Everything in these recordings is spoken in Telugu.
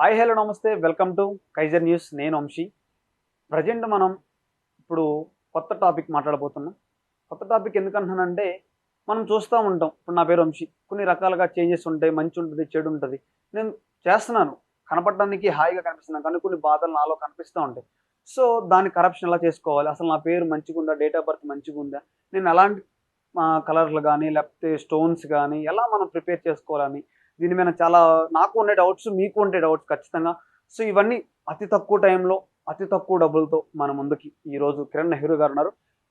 హాయ్ హలో నమస్తే. Welcome to Kaizer news. నేను వంశీ. ప్రజెంట్ మనం ఇప్పుడు కొత్త టాపిక్ మాట్లాడబోతున్నాం. కొత్త టాపిక్ ఎందుకంటున్నానంటే మనం చూస్తూ ఉంటాం. ఇప్పుడు నా పేరు వంశీ. కొన్ని రకాలుగా చేంజెస్ ఉంటాయి. మంచి ఉంటుంది చెడు ఉంటుంది. నేను చేస్తున్నాను. కనపడడానికి హాయిగా కనిపిస్తున్నాను. కానీ కొన్ని బాధలు నాలో కనిపిస్తూ ఉంటాయి. సో దాని కరప్షన్ ఎలా చేసుకోవాలి? అసలు నా పేరు మంచిగా ఉందా? డేట్ ఆఫ్ బర్త్ మంచిగా ఉందా? నేను ఎలాంటి కలర్లు కానీ లేకపోతే స్టోన్స్ కానీ ఎలా మనం ప్రిపేర్ చేసుకోవాలని దీని మీద చాలా నాకు ఉండే డౌట్స్ మీకు ఉండే డౌట్స్ ఖచ్చితంగా. సో ఇవన్నీ అతి తక్కువ టైంలో అతి తక్కువ డబ్బులతో మన ముందుకి ఈరోజు కిరణ్ నెహ్రూ గారు ఉన్నారు.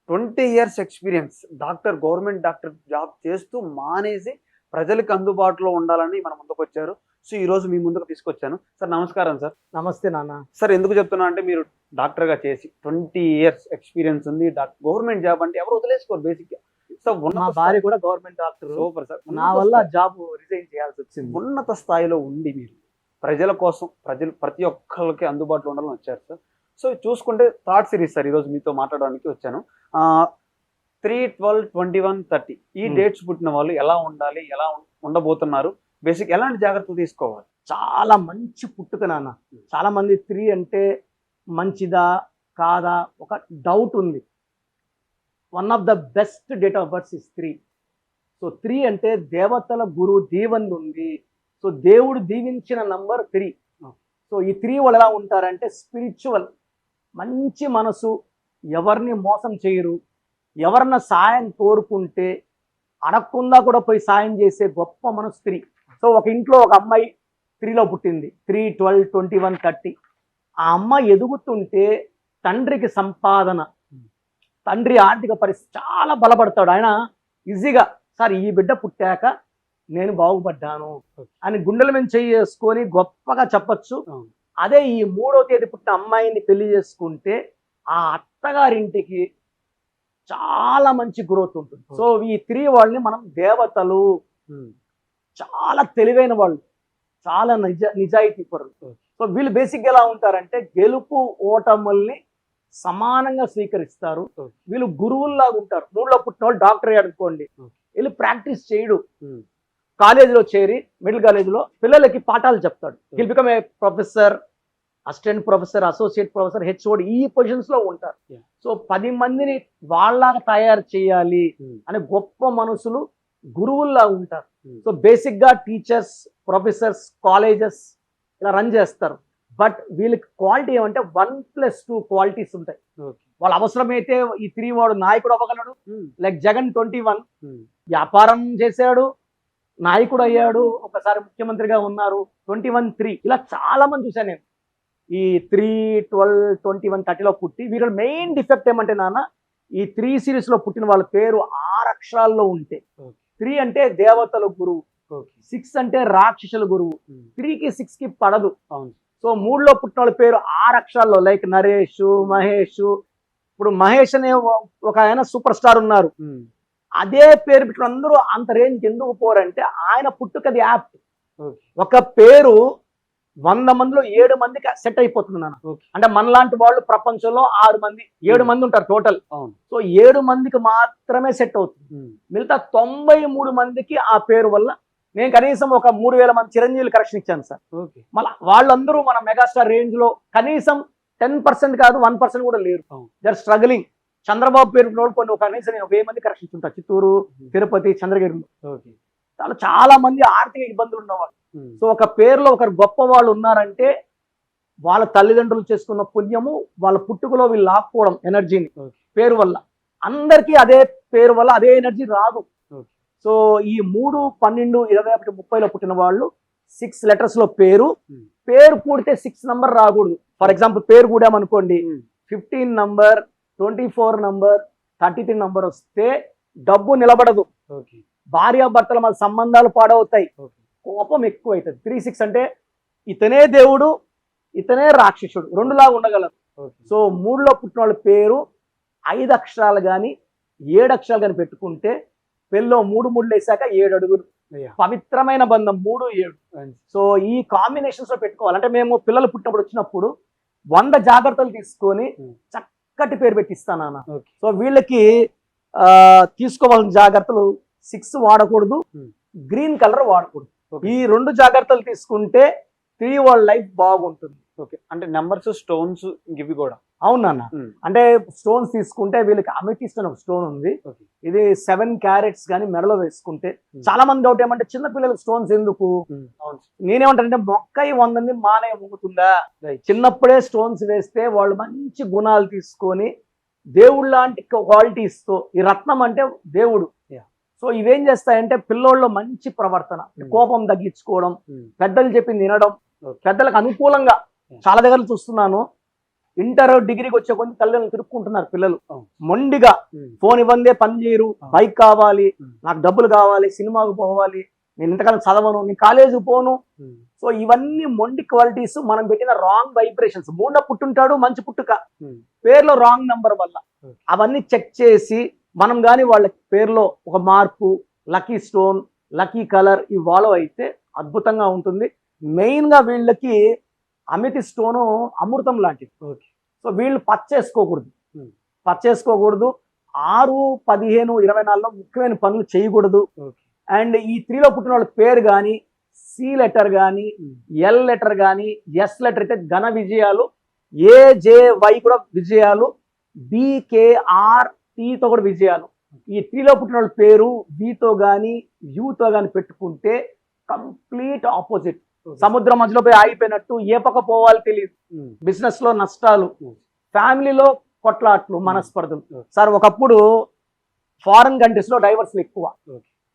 Twenty years experience doctor government doctor job చేస్తూ మానేసి ప్రజలకు అందుబాటులో ఉండాలని మన ముందుకు వచ్చారు. సో ఈ రోజు మీ ముందుకు తీసుకొచ్చాను. సార్ నమస్కారం సార్. నమస్తే నాన్న. సార్ ఎందుకు చెప్తున్నా అంటే మీరు డాక్టర్గా చేసి ట్వంటీ ఇయర్స్ ఎక్స్పీరియన్స్ ఉంది. గవర్నమెంట్ జాబ్ అంటే ఎవరు వదిలేసుకోరు బేసిక్గా. ఉన్నత భార్య కూడా గవర్నమెంట్ డాక్టర్. Super sir. నా వల్ల జాబ్ రిజైన్ చేయాల్సి వచ్చింది. ఉన్నత స్థాయిలో ఉండి మీరు ప్రజల కోసం ప్రజలు ప్రతి ఒక్కరికి అందుబాటులో ఉండాలని వచ్చారు సార్. సో చూసుకుంటే థర్డ్ సిరీస్ సార్ ఈరోజు మీతో మాట్లాడడానికి వచ్చాను. Three twelve twenty one thirty ఈ. డేట్స్ పుట్టిన వాళ్ళు ఎలా ఉండాలి ఎలా ఉండబోతున్నారు బేసిక్ ఎలాంటి జాగ్రత్తలు తీసుకోవాలి? చాలా మంచి పుట్టుక నాన్న. చాలా మంది త్రీ అంటే మంచిదా కాదా ఒక డౌట్ ఉంది. One of the best date of birth is three. So three అంటే దేవతల గురువు దీవెన్ ఉంది సో దేవుడు దీవించిన నంబర్ త్రీ. సో ఈ త్రీ వాళ్ళు ఎలా ఉంటారంటే స్పిరిచువల్. మంచి మనసు ఎవరిని మోసం చేయరు. ఎవరిన సాయం కోరుకుంటే అడగకుండా కూడా పోయి సాయం చేసే గొప్ప మనసు త్రీ. సో ఒక ఇంట్లో ఒక అమ్మాయి త్రీలో పుట్టింది. Three twelve twenty one thirty. ఆ అమ్మ ఎదుగుతుంటే తండ్రికి సంపాదన. తండ్రి ఆర్థిక పరిస్థితి చాలా బలపడతాడు. ఆయన ఈజీగా సార్ ఈ బిడ్డ పుట్టాక నేను బాగుపడ్డాను అని గుండెల మీద చెయ్యి చేసుకొని గొప్పగా చెప్పచ్చు. అదే ఈ మూడో తేదీ పుట్టిన అమ్మాయిని పెళ్ళి చేసుకుంటే ఆ అత్తగారింటికి చాలా మంచి గ్రోత్ ఉంటుంది. సో ఈ త్రీ వాళ్ళని మనం దేవతలు చాలా తెలివైన వాళ్ళు చాలా నిజ నిజాయితీ పరులు. సో వీళ్ళు బేసిక్గా ఎలా ఉంటారంటే గెలుపు ఓటముల్ని సమానంగా స్వీకరిస్తారు. వీళ్ళు గురువుల్లాగా ఉంటారు. మూడులో పుట్టిన వాళ్ళు డాక్టర్ అనుకోండి. వీళ్ళు ప్రాక్టీస్ చేయడు. కాలేజీలో చేరి మిడిల్ కాలేజీలో పిల్లలకి పాఠాలు చెప్తాడు. Will become a professor assistant professor associate professor HOD ఈ పొజిషన్స్లో ఉంటారు. సో పది మందిని వాళ్ళగా తయారు చేయాలి అనే గొప్ప మనసులు గురువుల్లా ఉంటారు. సో బేసిక్గా టీచర్స్ ప్రొఫెసర్స్ కాలేజెస్ ఇలా రన్ చేస్తారు. బట్ వీళ్ళకి క్వాలిటీ ఏమంటే వన్ ప్లస్ టూ క్వాలిటీస్ ఉంటాయి. వాళ్ళ అవసరమైతే ఈ త్రీ వాడు నాయకుడు అవ్వగలడు. Like Jagan twenty one. వ్యాపారం చేశాడు నాయకుడు అయ్యాడు ఒకసారి ముఖ్యమంత్రిగా ఉన్నారు ట్వంటీ వన్ త్రీ. ఇలా చాలా మంది చూశాను నేను. ఈ త్రీ ట్వెల్వ్ ట్వంటీ వన్ థర్టీలో పుట్టి వీళ్ళ మెయిన్ డిఫెక్ట్ ఏమంటే నాన్న ఈ త్రీ సిరీస్లో పుట్టిన వాళ్ళ పేరు ఆరు అక్షరాల్లో ఉంటే. త్రీ అంటే దేవతల గురువు సిక్స్ అంటే రాక్షసుల గురువు. త్రీకి సిక్స్కి పడదు. అవును. సో మూడులో పుట్టిన వాళ్ళ పేరు ఆరు అక్షరాల్లో లైక్ నరేష్ మహేష్. ఇప్పుడు మహేష్ అనే ఒక ఆయన సూపర్ స్టార్ ఉన్నారు. అదే పేరు పెట్టిన అందరూ అంత రేంజ్ ఎందుకు పోరంటే ఆయన పుట్టుకది యాప్. ఒక పేరు వంద మందిలో ఏడు మందికి సెట్ అయిపోతుంది నాన్న. అంటే మనలాంటి వాళ్ళు ప్రపంచంలో ఆరు మంది ఏడు. మంది ఉంటారు టోటల్ సో ఏడు మందికి మాత్రమే సెట్ అవుతుంది. మిగతా తొంభై మూడు మందికి ఆ పేరు వల్ల నేను కనీసం ఒక మూడు వేల మంది చిరంజీవులు కరెక్షన్ ఇచ్చాను సార్. మళ్ళీ వాళ్ళందరూ మన మెగాస్టార్ రేంజ్లో కనీసం టెన్ పర్సెంట్ కాదు వన్ పర్సెంట్ కూడా లేరు. దర్ స్ట్రగ్లింగ్ చంద్రబాబు పేరు కొన్ని ఒక కనీసం నేను వెయ్యి మంది కరెక్షన్ ఇచ్చుంటా చిత్తూరు తిరుపతి చంద్రగిరిలో ఓకే. చాలా చాలా మంది ఆర్థిక ఇబ్బందులు ఉన్నవాళ్ళు. సో ఒక పేరులో ఒకరు గొప్ప వాళ్ళు ఉన్నారంటే వాళ్ళ తల్లిదండ్రులు చేసుకున్న పుణ్యము వాళ్ళ పుట్టుకలో వీళ్ళు లాక్కోవడం ఎనర్జీని. పేరు వల్ల. అందరికీ అదే పేరు వల్ల అదే ఎనర్జీ రాదు. సో ఈ మూడు పన్నెండు ఇరవై ఒకటి ముప్పైలో పుట్టిన వాళ్ళు సిక్స్ లెటర్స్లో పేరు. Hmm. పేరు కూడితే సిక్స్ నంబర్ రాకూడదు. ఫర్ ఎగ్జాంపుల్ పేరు కూడామనుకోండి. Fifteen number twenty four number thirty three number వస్తే డబ్బు నిలబడదు. భార్యాభర్తల మధ్య సంబంధాలు పాడవుతాయి. కోపం ఎక్కువ అవుతుంది త్రీ సిక్స్ అంటే ఇతనే దేవుడు ఇతనే రాక్షసుడు. రెండులాగా ఉండగలరు. సో మూడులో పుట్టిన వాళ్ళ పేరు ఐదు అక్షరాలు కానీ ఏడు అక్షరాలు కానీ పెట్టుకుంటే పెళ్ళో మూడు మూడు వేసాక ఏడు అడుగులు పవిత్రమైన బంధం మూడు ఏడు. సో ఈ కాంబినేషన్స్లో పెట్టుకోవాలి. అంటే మేము పిల్లలు పుట్టినప్పుడు వచ్చినప్పుడు వంద జాగ్రత్తలు తీసుకొని. చక్కటి పేరు పెట్టిస్తాను సో వీళ్ళకి ఆ, తీసుకోవాల్సిన జాగ్రత్తలు సిక్స్ వాడకూడదు. గ్రీన్ కలర్ వాడకూడదు. ఈ రెండు జాగ్రత్తలు తీసుకుంటే త్రీ వాళ్ళ లైఫ్ బాగుంటుంది. ఓకే. అంటే నెంబర్స్ స్టోన్స్ ఇవి కూడా. అవునన్న. అంటే స్టోన్స్ తీసుకుంటే వీళ్ళకి అమెథిస్ట్ అని ఒక స్టోన్ ఉంది ఇది సెవెన్ క్యారెట్స్ కానీ మెడలో వేసుకుంటే చాలా మంది డౌట్ ఏమంటే చిన్న పిల్లలకు స్టోన్స్ ఎందుకు నేనేమంటానంటే మొక్క వందని మానే వంగుతుందా చిన్నప్పుడే స్టోన్స్ వేస్తే వాళ్ళు మంచి గుణాలు తీసుకొని దేవుడు లాంటి క్వాలిటీస్తో ఈ రత్నం అంటే దేవుడు. సో ఇవేం చేస్తాయంటే పిల్లోళ్ళలో మంచి ప్రవర్తన. కోపం తగ్గించుకోవడం. పెద్దలు చెప్పింది వినడం. పెద్దలకు అనుకూలంగా. చాలా దగ్గర చూస్తున్నాను ఇంటర్ డిగ్రీకి వచ్చే కొంత తల్లిదండ్రులు తిరుక్కుంటున్నారు పిల్లలు. మొండిగా. ఫోన్ ఇవ్వందే పని చేయరు. బైక్ కావాలి. నాకు డబ్బులు కావాలి సినిమాకు పోవాలి నేను ఇంతకాలం చదవను నేను కాలేజీకి పోను. సో ఇవన్నీ మొండి క్వాలిటీస్ మనం పెట్టిన రాంగ్ వైబ్రేషన్స్ మూడ పుట్టుంటాడు మంచి పుట్టుక. పేర్లో రాంగ్ నంబర్ వల్ల. అవన్నీ చెక్ చేసి మనం కానీ వాళ్ళ పేరులో ఒక మార్పు లక్కీ స్టోన్ లక్కీ కలర్ ఇవి ఫాలో అయితే అద్భుతంగా ఉంటుంది మెయిన్గా వీళ్ళకి అమితి స్టోను అమృతం లాంటిది. ఓకే. సో వీళ్ళు పచ్చేసుకోకూడదు. పచ్చేసుకోకూడదు ఆరు పదిహేను ఇరవై నాలుగులో ముఖ్యమైన పనులు చేయకూడదు. అండ్ ఈ త్రీలో పుట్టిన వాళ్ళ పేరు కానీ సి లెటర్ కానీ. ఎల్ లెటర్ కానీ ఎస్ లెటర్ అయితే ఘన విజయాలు. ఏ జే వై కూడా విజయాలు. బికేఆర్ టీతో కూడా విజయాలు. ఈ త్రీలో పుట్టిన వాళ్ళ పేరు బితో కానీ యూతో కానీ పెట్టుకుంటే కంప్లీట్ ఆపోజిట్. సముద్రం మధ్యలో పోయి ఆగిపోయినట్టు ఏ పక్క పోవాలి తెలియదు. బిజినెస్లో నష్టాలు. ఫ్యామిలీలో కొట్లాట్లు మనస్పర్ధలు. సార్ ఒకప్పుడు ఫారెన్ కంట్రీస్లో డైవర్స్లు ఎక్కువ.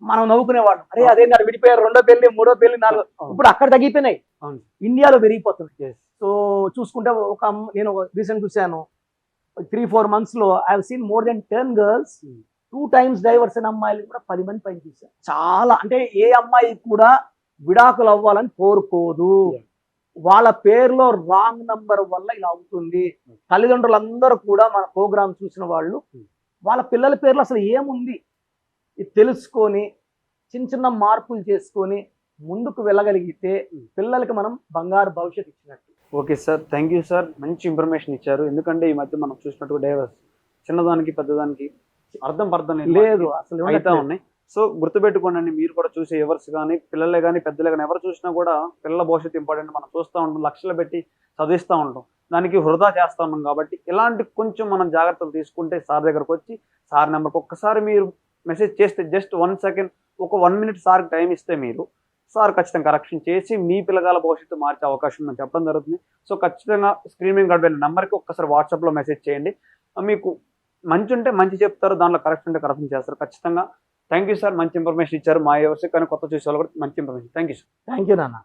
మనం నవ్వుకునేవాళ్ళం అరే అదే నాకు విడిపోయారు రెండో పెళ్ళి మూడో పెళ్ళి నాలుగో. ఇప్పుడు అక్కడ తగ్గిపోయినాయి. ఇండియాలో పెరిగిపోతుంది. సో చూసుకుంటే ఒక నేను రీసెంట్ చూశాను త్రీ ఫోర్ మంత్స్లో I seen more than ten girls. Two times divorce అయిన అమ్మాయిలు కూడా పది మంది పైన చూశాను చాలా అంటే ఏ అమ్మాయి కూడా విడాకులు అవ్వాలని కోరుకోదు. వాళ్ళ పేరులో రాంగ్ నంబర్ వల్ల ఇలా అవుతుంది Hmm. తల్లిదండ్రులందరూ కూడా మన ప్రోగ్రామ్ చూసిన వాళ్ళు Hmm. వాళ్ళ పిల్లల పేర్లు అసలు ఏముంది ఇది తెలుసుకొని చిన్న చిన్న మార్పులు చేసుకొని ముందుకు వెళ్ళగలిగితే Hmm. పిల్లలకి మనం బంగారు భవిష్యత్తు ఇచ్చినట్టు okay sir thank you sir మంచి ఇన్ఫర్మేషన్ ఇచ్చారు ఎందుకంటే ఈ మధ్య మనం చూసినట్టు డైవర్స్ చిన్నదానికి పెద్దదానికి అర్థం పర్థం లేదు అసలు ఉండట్లేదు. ఉన్నాయి సో గుర్తుపెట్టుకోండి మీరు కూడా చూసే ఎవర్స్ కానీ పిల్లలే కానీ పెద్దలే కానీ ఎవరు చూసినా కూడా పిల్లల భవిష్యత్తు ఇంపార్టెంట్ మనం చూస్తూ ఉంటాం లక్షలు పెట్టి చదివిస్తూ ఉంటాం. దానికి వృధా చేస్తూ ఉన్నాం కాబట్టి ఇలాంటి కొంచెం మనం జాగ్రత్తలు తీసుకుంటే సార్ దగ్గరకు వచ్చి సార్ నెంబర్కి ఒక్కసారి మీరు మెసేజ్ చేస్తే జస్ట్ వన్ సెకండ్ ఒక వన్ మినిట్ సార్కి టైం ఇస్తే మీరు సార్ ఖచ్చితంగా కరెక్షన్ చేసి మీ పిల్లగాల భవిష్యత్తు మార్చే అవకాశం ఉందని చెప్పడం జరుగుతుంది. సో ఖచ్చితంగా స్క్రీన్ మీద గడిపిన నెంబర్కి ఒక్కసారి వాట్సాప్లో మెసేజ్ చేయండి. మీకు మంచి ఉంటే మంచి చెప్తారు దాంట్లో కరెక్షన్ ఉంటే కరెక్షన్ చేస్తారు ఖచ్చితంగా. థ్యాంక్ యూ సార్ మంచి ఇన్ఫర్మేషన్ ఇచ్చారు. మా ఎవరికి కానీ కొత్త చూసే వాళ్ళు కూడా మంచి information thank you sir thank you నాన్న.